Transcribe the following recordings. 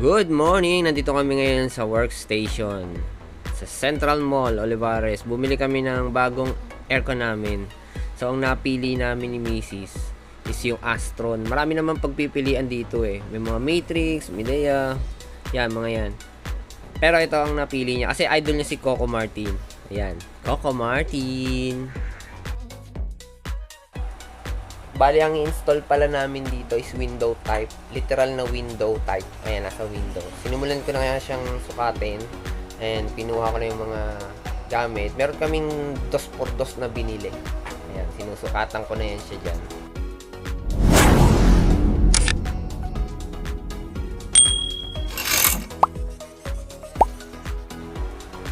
Good morning! Nandito kami ngayon sa workstation sa Central Mall, Olivares. Bumili kami ng bagong aircon namin. So, ang napili namin ni Mrs. is yung Astron. Marami naman pagpipilian dito eh. May mga Matrix, Midea, yan, mga yan. Pero ito ang napili niya kasi idol niya si Coco Martin. Ayan, Coco Martin. Bali, ang install pala namin dito is window type. Literal na window type. Ayan, nasa window. Sinimulan ko na kaya siyang sukatin. And pinuha ko na yung mga gamit. Meron kaming dos por dos na binili. Ayan, sinusukatan ko na yan siya dyan.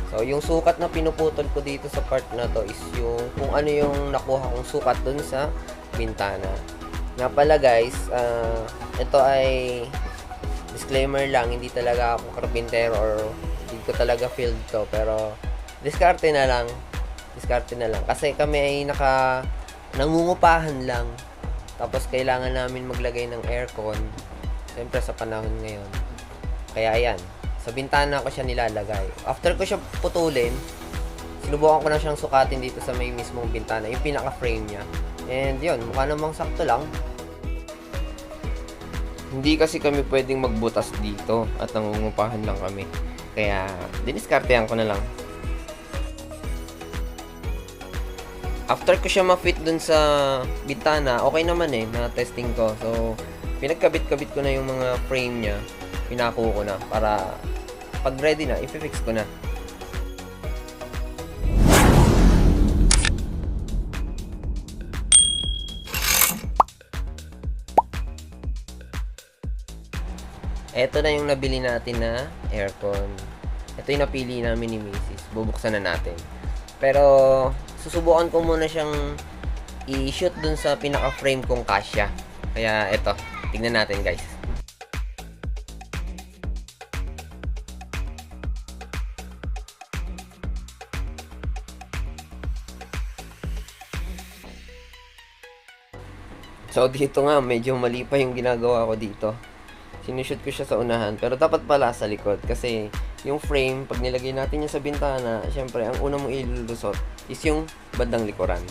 So, yung sukat na pinuputol ko dito sa part na to is yung kung ano yung nakuha kong sukat dun sa bintana. Nga pala guys, ah, ito ay disclaimer lang, hindi talaga ako carpenter or hindi ko talaga field to. Pero, diskarte na lang. Diskarte na lang. Kasi kami ay naka, nangungupahan lang. Tapos, kailangan namin maglagay ng aircon. Siyempre, sa panahon ngayon. Kaya, ayan. Sa bintana ko siya nilalagay. After ko siya putulin, sinubukan ko na siyang sukatin dito sa may mismong bintana. Yung pinaka-frame niya. And yun, mukha namang sakto lang. Hindi kasi kami pwedeng magbutas dito at nangungupahan lang kami. Kaya, diniskartehan ko na lang. After ko siya ma-fit dun sa bintana, okay naman eh, na-testing ko. So, pinagkabit-kabit ko na yung mga frame niya. Pinako ko na para pag ready na, i-fix ko na. Ito na yung nabili natin na aircon. Ito yung napili namin ni Mrs. Bubuksan na natin. Pero, susubukan ko muna siyang i-shoot dun sa pinaka-frame kong kasya. Kaya, ito. Tignan natin, guys. So, dito nga, medyo mali pa yung ginagawa ko dito sinushoot ko siya sa unahan pero dapat pala sa likod. Kasi yung frame pag nilagay natin yan sa bintana syempre ang una mong ilulusot is yung bandang likuran.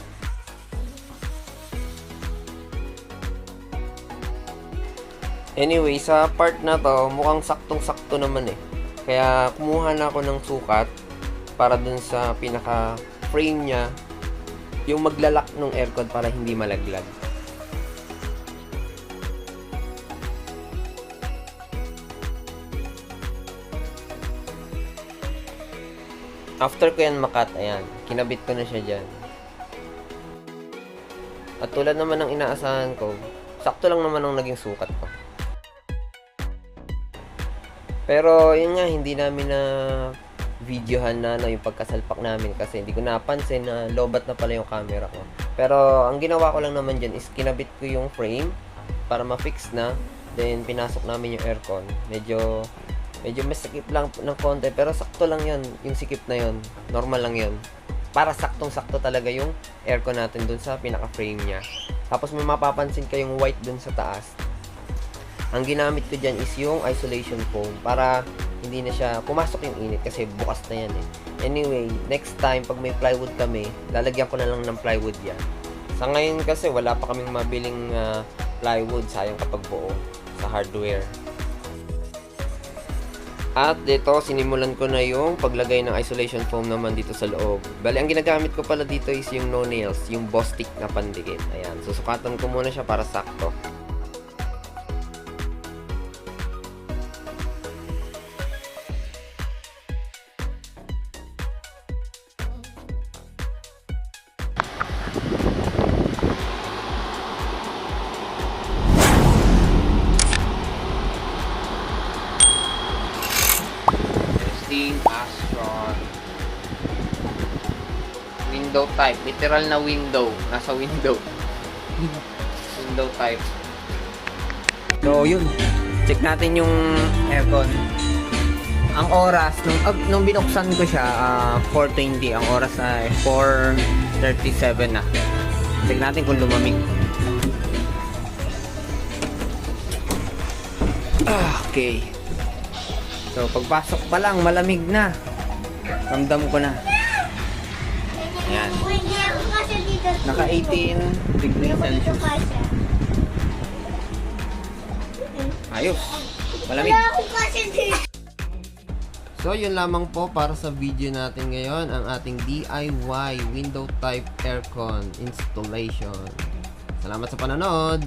Anyway sa part na to mukhang saktong sakto naman eh. Kaya kumuha na ako ng sukat para dun sa pinaka frame niya yung maglalak ng aircon para hindi malaglag After ko yan makat, ayan, kinabit ko na siya dyan. At tulad naman ng inaasahan ko, sakto lang naman ang naging sukat ko. Pero yun nga, hindi namin na videohan na no, yung pagkasalpak namin kasi hindi ko napansin na lobat na pala yung camera ko. Pero ang ginawa ko lang naman dyan is kinabit ko yung frame para ma-fix na. Then pinasok namin yung aircon. Medyo medyo mas sikip lang ng konti pero sakto lang yan yung sikip na yon normal lang yon para saktong sakto talaga yung aircon natin dun sa pinaka frame niya. Tapos may mapapansin kayong white dun sa taas. Ang ginamit ko dyan is yung isolation foam para hindi na siya pumasok yung init kasi bukas na yan eh. Anyway next time pag may plywood kami lalagyan ko na lang ng plywood yan. Sa ngayon kasi wala pa kaming mabiling ah, plywood. Sayang kapag buo sa hardware at dito, sinimulan ko na yung paglagay ng isolation foam naman dito sa loob. Bali, ang ginagamit ko pala dito is yung no nails, yung boss stick na pandikit. Ayan, susukatan ko muna siya para sakto. Testing Astron. Window type. Literal na window. Nasa window. window type. So, yun. Check natin yung aircon. Ang oras, nung, ah, nung binuksan ko siya, ah, 4.20. Ang oras ay 4.37 na. Check natin kung lumamig. Ah, okay. So, pagpasok pa lang, malamig na. Ramdam ko na. Ayan. Naka 18 degrees Celsius. Ayos. Malamig. So, yun lamang po para sa video natin ngayon, ang ating DIY window type aircon installation. Salamat sa panonood!